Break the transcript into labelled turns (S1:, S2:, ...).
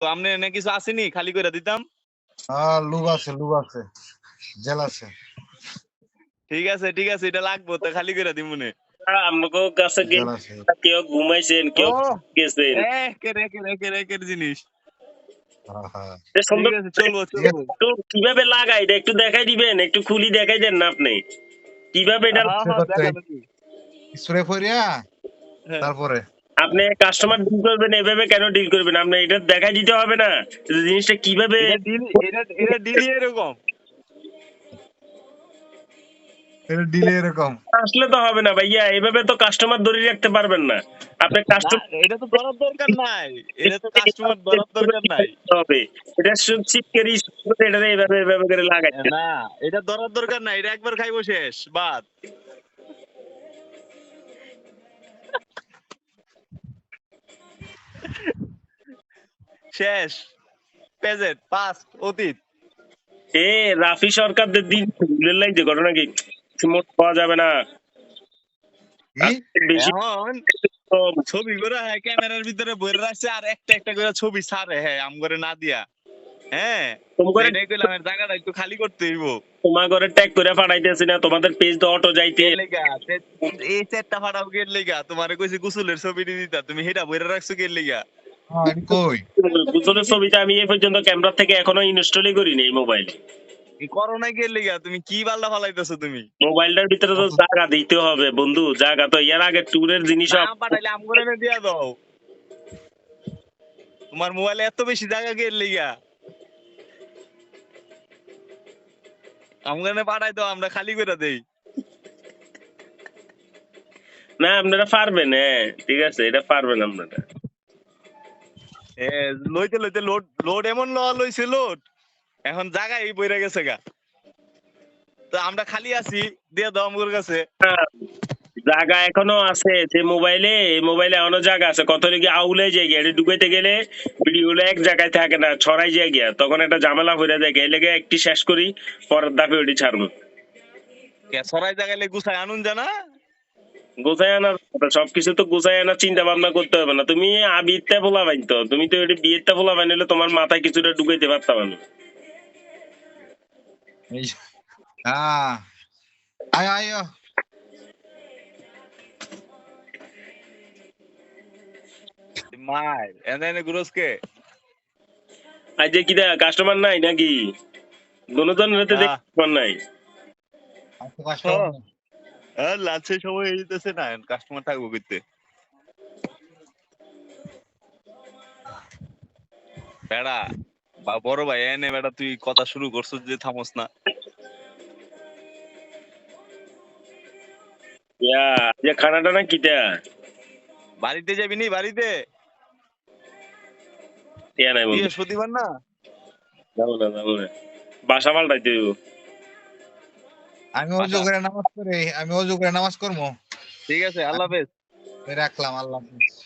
S1: তো আপনি এনে কিছু আসেনি? খালি করে দিতাম?
S2: হ্যাঁ লুব আছে লুব আছে। জেল আছে।
S1: ঠিক আছে ঠিক আছে এটা লাগবো তো খালি করে দিব মনে
S3: আমাকে কাছে কেউ ঘুমাইছেন কেউ গেছেন।
S1: জিনিস।
S3: কীভাবে লাগাই এটা একটু দেখাই দিবেন একটু খুলি দেখাই দেন না আপনি। কীভাবে এটা
S1: হ্যাঁ, হ্যাঁ?
S2: স্প্রে করিয়া
S1: হ্যাঁ।
S2: তারপরে।
S3: আপনি কাস্টমার ডিল করবেন এভাবে কেন ডিল করবেন? আপনি এটা দেখাই দিতে হবে না। যে জিনিসটা কীভাবে
S1: এটা ডিল- এটা- এটা এরকম।
S2: এটা ডিলে এরকম।
S3: আসলে তো হবে না ভাইয়া এভাবে তো কাস্টমার ধরে রাখতে পারবেন না। আপনি কাস্টমার
S1: এটা তো ধরার দরকার নাই। এটা তো কাস্টমার ধরার দরকার নাই।
S3: হবে। এটা চিপকেরি এটা এইভাবে এইভাবে করে লাগাই
S1: না এটা ধরার দরকার নাই এটা একবার খাইবো শেষ বাদ। শেষ। প্রেজেন্ট পাস্ট অতীত।
S3: এ রাফি সরকারদের দিন ভুলের লাগছে ঘটনা কি? মোট পাওয়া যাবে না।
S2: কি।
S1: ছবি করে হ্যাঁ ক্যামেরার ভিতরে বইরে রাখছে আর একটা একটা করে ছবি ছাড়ে হ্যাঁ আম করে না দিয়া। হ্যাঁ জায়গাটা একটু খালি করতে হইব।
S3: তোমার ঘরে ট্যাগ করে পাঠাইতেছি না তোমাদের পেজ তো অটো যাইতে।
S1: এই সেটটা ফাটাও গের লেগা। তোমারে কইছি গোসলের ছবি দিতা তুমি হেটা বইরে রাখছো গের লেগা।
S2: কই?
S3: গুজলের ছবিটা আমি এই পর্যন্ত ক্যামেরা থেকে এখনও ইনস্টলই করিনি এই মোবাইল
S1: করোনা গের লেগা তুমি কি বাল্লা ফালাইতেছো তুমি?
S3: মোবাইলটার ভিতরে তো জায়গা দিতে হবে বন্ধু জায়গা তো এর আগে ট্যুরের জিনিস
S1: পাঠাইলে আম করে দিয়া দাও। তোমার মোবাইলে এত বেশি জায়গা গের লেগা আমগানে পাঠাই দাও আমরা খালি করে দেই।
S3: না আপনারা পারবেন হ্যাঁ ঠিক আছে এটা পারবেন আপনারা।
S1: লইতে লইতে লোড লোড এমন লওয়া লইছে লোড। এখন জায়গায় বইরা গেছে গা। তো আমরা খালি আছি দিয়ে দাও আমগুলোর কাছে।
S3: জায়গা এখনও আছে যে মোবাইলে মোবাইলে এখনও জায়গা আছে। কত লিগে আউলে যায় গিয়া ঢুকাইতে গেলে ভিডিওগুলো এক জায়গায় থাকে না ছড়াই যায় গিয়া। তখন একটা ঝামেলা হয়ে যায় এই লেগে একটি শেষ করি পরের দাপে ওটি ছাড়বো।
S1: সরাই জায়গায় গুছাই আনুন জানা?
S3: গোছায় আনার কথা, সবকিছু তো গোছায় আনার চিন্তা ভাবনা করতে হবে না। তুমি আবিরটা বলা বাইন তো তুমি তো এটি বিয়েরটা বলা বাইন হলে তোমার মাথায় কিছুটা ঢুকাইতে পারতাম না
S2: এই হ্যাঁ আয় আয়
S1: মার এনে এনে গুরসকে
S3: আজ যে কিটা কাস্টমার নাই নাকি? দুজন রাতে। কাস্টমার নাই।
S2: আজকে কষ্ট
S1: হ্যাঁ। লাঞ্চের সময় হয়ে যেতেছে না কাস্টমার থাকব করতে বেড়া বা বড় ভাই এনে বেড়া তুই কথা শুরু করছিস যে থামস না।
S3: ইয়া যে খানাটা না কিটা
S1: বাড়িতে যাবি নি বাড়িতে?
S3: ইয়া নাই
S1: না?
S3: যাব না যাব না। বাসা পাল্টাইতে হইব।
S2: আমি অজু করে নামাজ করে আমি অজু করে নামাজ করব
S1: ঠিক আছে আল্লাহ হাফেজ।
S2: রাখলাম আল্লাহ হাফেজ।